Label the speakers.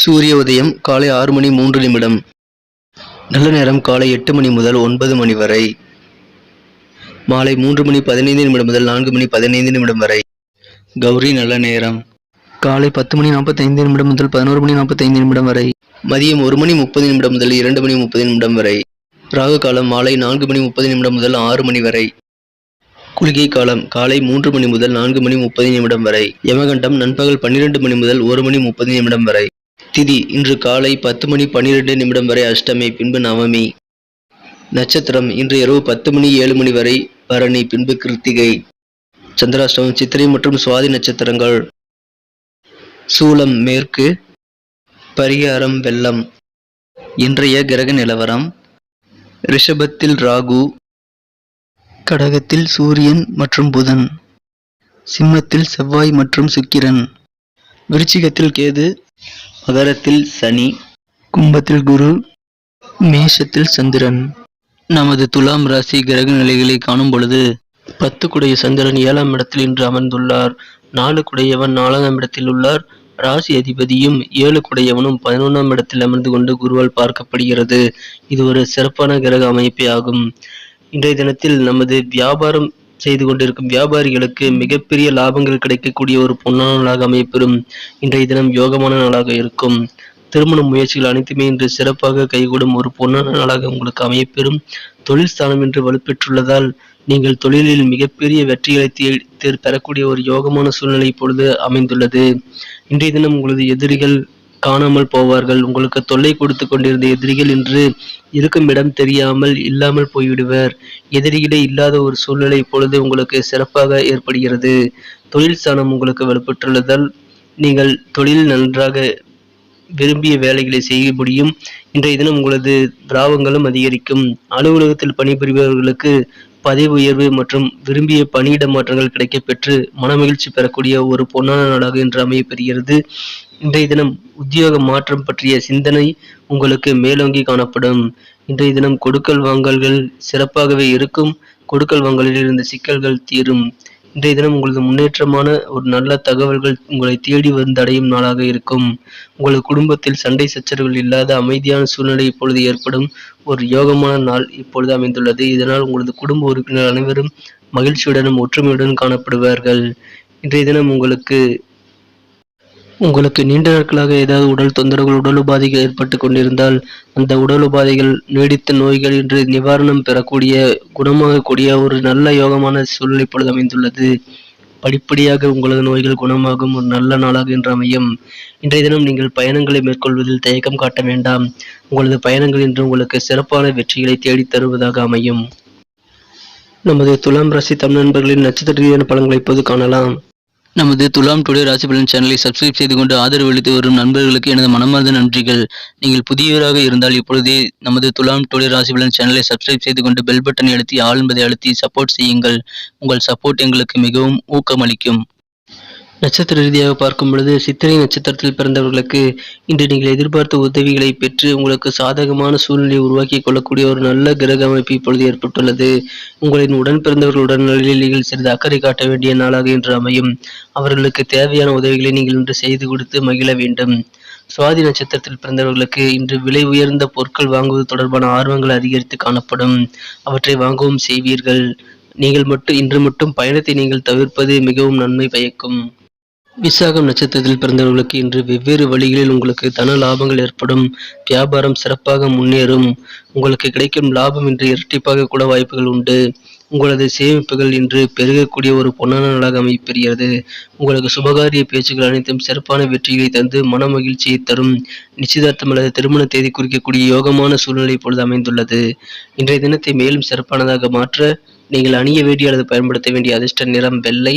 Speaker 1: சூரிய உதயம் காலை ஆறு மணி மூன்று நிமிடம். நல்ல நேரம் காலை எட்டு மணி முதல் ஒன்பது மணி வரை. மாலை மூன்று மணி பதினைந்து நிமிடம் முதல் நான்கு மணி பதினைந்து நிமிடம் வரை. கௌரி நல்ல நேரம். காலை பத்து மணி நாற்பத்தைந்து நிமிடம் முதல் பதினோரு மணி நாற்பத்தைந்து நிமிடம் வரை. மதியம் ஒரு மணி முப்பது நிமிடம் முதல் இரண்டு மணி முப்பது நிமிடம் வரை. ராகு காலம் மாலை நான்கு மணி முப்பது நிமிடம் முதல் ஆறு மணி வரை. குளிகை காலம் காலை மூன்று மணி முதல் நான்கு மணி முப்பது நிமிடம் வரை. யமகண்டம் நண்பகல் பன்னிரண்டு மணி முதல் ஒரு மணி முப்பது நிமிடம் வரை. திதி. இன்று காலை பத்து மணி பன்னிரெண்டு நிமிடம் வரை அஷ்டமி பின்பு நவமி. நட்சத்திரம். இன்று இரவு பத்து மணி ஏழு மணி வரை பரணி பின்பு கிருத்திகை. சந்திராஷ்டமம் சித்திரை மற்றும் சுவாதி நட்சத்திரங்கள். சூலம். மேற்கு. பரிகாரம். வெள்ளம். இன்றைய கிரக நிலவரம். ரிஷபத்தில் ராகு. கடகத்தில் சூரியன் மற்றும் புதன். சிம்மத்தில் செவ்வாய் மற்றும் சுக்கிரன். விருச்சிகத்தில் கேது. மகரத்தில் சனி கும்பத்தில் குரு மேஷத்தில் சந்திரன். நமது துலாம் ராசி கிரக நிலைகளை காணும் பொழுது பத்து குடைய சந்திரன் ஏழாம் இடத்தில் இன்று அமர்ந்துள்ளார். நாலு குடையவன் நாலாம் இடத்தில் உள்ளார். ராசி அதிபதியும் ஏழு குடையவனும் பதினொன்றாம் இடத்தில் அமர்ந்து கொண்டு குருவால் பார்க்கப்படுகிறது. இது ஒரு சிறப்பான கிரக அமைப்பே ஆகும். இன்றைய தினத்தில் நமது வியாபாரம் செய்து கொண்டிருக்கும் வியாபாரிகளுக்கு மிகப்பெரிய லாபங்கள் கிடைக்கக்கூடிய ஒரு பொன்னான நாளாக அமையப்பெறும். இன்றைய தினம் யோகமான நாளாக இருக்கும். திருமண முயற்சிகள் அனைத்துமே இன்று சிறப்பாக கைகூடும் ஒரு பொன்னான நாளாக உங்களுக்கு அமையப்பெறும். தொழில் ஸ்தானம் என்று வலுப்பெற்றுள்ளதால் நீங்கள் தொழிலில் மிகப்பெரிய வெற்றிகளை தே- தே- பெறக்கூடிய ஒரு யோகமான சூழ்நிலை இப்பொழுது அமைந்துள்ளது. இன்றைய தினம் உங்களது எதிரிகள் காணாமல் போவார்கள். உங்களுக்கு தொல்லை கொடுத்து கொண்டிருந்த எதிரிகள் இன்று இருக்கும் இடம் தெரியாமல் இல்லாமல் போய்விடுவர். எதிரிகளே இல்லாத ஒரு சூழ்நிலை இப்பொழுது உங்களுக்கு சிறப்பாக ஏற்படுகிறது. தொழில் ஸ்தானம் உங்களுக்கு வலுப்பெற்றுள்ளதால் நீங்கள் தொழில் நன்றாக விரும்பிய வேலைகளை செய்ய முடியும். இன்றைய தினம் உங்களது திராவங்களும் அதிகரிக்கும். அலுவலகத்தில் பணிபுரிபவர்களுக்கு பதவி உயர்வு மற்றும் விரும்பிய பணியிட மாற்றங்கள் கிடைக்கப்பெற்று மனமகிழ்ச்சி பெறக்கூடிய ஒரு பொன்னான நாளாக இன்று அமையப்பெறுகிறது. இன்றைய தினம் உத்தியோக மாற்றம் பற்றிய சிந்தனை உங்களுக்கு மேலோங்கி காணப்படும். இன்றைய தினம் கொடுக்கல் வாங்கல்கள் சிறப்பாகவே இருக்கும். கொடுக்கல் வாங்கலில் இருந்த சிக்கல்கள் தீரும். இன்றைய தினம் உங்களது முன்னேற்றமான ஒரு நல்ல தகவல்கள் உங்களை தேடி வந்தடையும் நாளாக இருக்கும். உங்களது குடும்பத்தில் சண்டை சச்சரவுகள் இல்லாத அமைதியான சூழ்நிலை இப்பொழுது ஏற்படும் ஒரு யோகமான நாள் இப்பொழுது அமைந்துள்ளது. இதனால் உங்களது குடும்ப உறுப்பினர் அனைவரும் மகிழ்ச்சியுடனும் ஒற்றுமையுடன் காணப்படுவார்கள். இன்றைய தினம் உங்களுக்கு உங்களுக்கு நீண்ட நாட்களாக ஏதாவது உடல் தொந்தரவுகள் உடல் உபாதைகள் ஏற்பட்டு கொண்டிருந்தால் அந்த உடல் உபாதைகள் நீடித்த நோய்கள் என்று நிவாரணம் பெறக்கூடிய குணமாகக்கூடிய ஒரு நல்ல யோகமான சூழ்நிலை இப்பொழுது அமைந்துள்ளது. படிப்படியாக உங்களது நோய்கள் குணமாகும். ஒரு நல்ல நாளாக இன்று அமையும். இன்றைய தினம் நீங்கள் பயணங்களை மேற்கொள்வதில் தயக்கம் காட்ட வேண்டாம். உங்களது பயணங்கள் இன்று உங்களுக்கு சிறப்பான வெற்றிகளை தேடித் தருவதாக அமையும். நமது துலாம் ராசி தமிழ் நண்பர்களின் நட்சத்திர ரீதியான பலன்களை இப்போது காணலாம். நமது துலாம் டுடே ராசி பலன் சேனலை சப்ஸ்கிரைப் செய்து கொண்டு ஆதரவு அளித்து வரும் நண்பர்களுக்கு எனது மனமார்ந்த நன்றிகள். நீங்கள் புதியவராக இருந்தால் இப்பொழுதே நமது துலாம் டுடே ராசி பலன் சேனலை சப்ஸ்கிரைப் செய்து கொண்டு பெல் பட்டனை அழுத்தி ஆள் என்பதை அழுத்தி சப்போர்ட் செய்யுங்கள். உங்கள் சப்போர்ட் எங்களுக்கு மிகவும் ஊக்கமளிக்கும். நட்சத்திர ரீதியாக பார்க்கும் பொழுது சித்திரை நட்சத்திரத்தில் பிறந்தவர்களுக்கு இன்று நீங்கள் எதிர்பார்த்த உதவிகளை பெற்று உங்களுக்கு சாதகமான சூழ்நிலையை உருவாக்கி கொள்ளக்கூடிய ஒரு நல்ல கிரக அமைப்பு இப்பொழுது ஏற்பட்டுள்ளது. உங்களின் உடன் பிறந்தவர்களுடன் நலில் நீங்கள் சிறிது அக்கறை காட்ட வேண்டிய நாளாக இன்று அமையும். அவர்களுக்கு தேவையான உதவிகளை நீங்கள் இன்று செய்து கொடுத்து மகிழ வேண்டும். சுவாதி நட்சத்திரத்தில் பிறந்தவர்களுக்கு இன்று விலை உயர்ந்த பொருட்கள் வாங்குவது தொடர்பான ஆர்வங்கள் அதிகரித்து காணப்படும். அவற்றை வாங்கவும் செய்வீர்கள். நீங்கள் மட்டும் இன்று மட்டும் பயணத்தை நீங்கள் தவிர்ப்பது மிகவும் நன்மை பயக்கும். விசாகம் நட்சத்திரத்தில் பிறந்தவர்களுக்கு இன்று வெவ்வேறு வழிகளில் உங்களுக்கு தன லாபங்கள் ஏற்படும். வியாபாரம் சிறப்பாக முன்னேறும். உங்களுக்கு கிடைக்கும் லாபம் இன்று இரட்டிப்பாக கூட வாய்ப்புகள் உண்டு. உங்களது சேமிப்புகள் இன்று பெருகக்கூடிய ஒரு பொன்னான நாளாக அமைப்பெறுகிறது உங்களுக்கு சுபகாரிய பேச்சுக்கள் அனைத்தும் சிறப்பான வெற்றிகளை தந்து மன மகிழ்ச்சியை தரும். நிச்சயதார்த்தம் அல்லது திருமண தேதி குறிக்கக்கூடிய யோகமான சூழ்நிலை இப்பொழுது அமைந்துள்ளது. இன்றைய தினத்தை மேலும் சிறப்பானதாக மாற்ற நீங்கள் அணிய வேண்டிய அல்லது பயன்படுத்த வேண்டிய அதிர்ஷ்ட நிறம் வெள்ளை